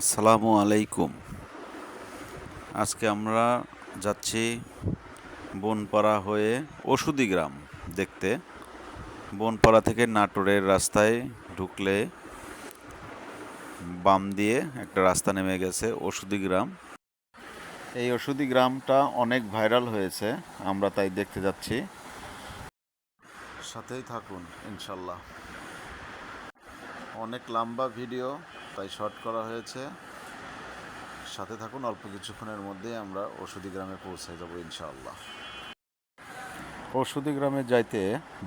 আসসালামু আলাইকুম। আজকে আমরা যাচ্ছি বনপাড়া হয়ে ওষুধি গ্রাম দেখতে। বনপাড়া থেকে নাটোরের রাস্তায় ঢুকলে বাম দিয়ে একটা রাস্তা নেমে গেছে ওষুধি গ্রাম। এই ওষুধি গ্রামটা অনেক ভাইরাল হয়েছে, আমরা তাই দেখতে যাচ্ছি। সাথেই থাকুন, ইনশাল্লাহ। অনেক লম্বা ভিডিও তাই শর্ট করা হয়েছে। সাথে থাকুন, অল্প কিছুক্ষণের মধ্যেই আমরা ওষুধি গ্রামে পৌঁছে যাব ইনশাআল্লাহ। ওষুধি গ্রামে যাইতে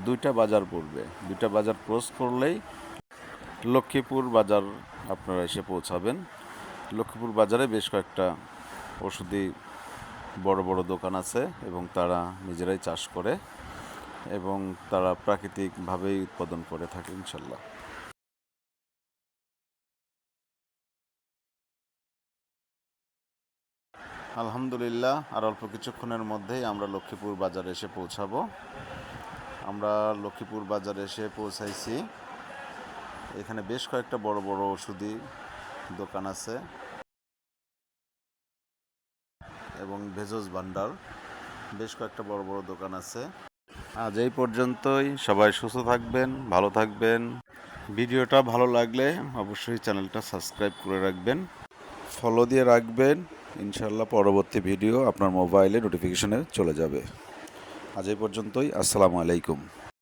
দুইটা বাজার পড়বে। দুইটা বাজার ক্রস করলেই লক্ষ্মীপুর বাজার আপনারা এসে পৌঁছাবেন। লক্ষ্মীপুর বাজারে বেশ কয়েকটা ওষুধি বড় বড় দোকান আছে এবং তারা নিজেরাই চাষ করে এবং তারা প্রাকৃতিকভাবেই উৎপাদন করে থাকে ইনশাল্লাহ আলহামদুলিল্লাহ, আর অল্প কিছুক্ষণের মধ্যেই আমরা লক্ষ্মীপুর বাজারে এসে পৌঁছাবো। আমরা লক্ষ্মীপুর বাজারে এসে পৌঁছাইছি। এখানে বেশ কয়েকটা বড় বড় ওষুধি দোকান আছে এবং ভেজস ভান্ডার বেশ কয়েকটা বড় বড় দোকান আছে। আজ এই পর্যন্তই, সবাই সুস্থ থাকবেন, ভালো থাকবেন। ভিডিওটা ভালো লাগলে অবশ্যই চ্যানেলটা সাবস্ক্রাইব করে রাখবেন, ফলো দিয়ে রাখবেন। ইনশাল্লাহ পরবর্তী ভিডিও আপনার মোবাইলে নোটিফিকেশনে চলে যাবে। আজ এই পর্যন্তই আসসালামু আলাইকুম।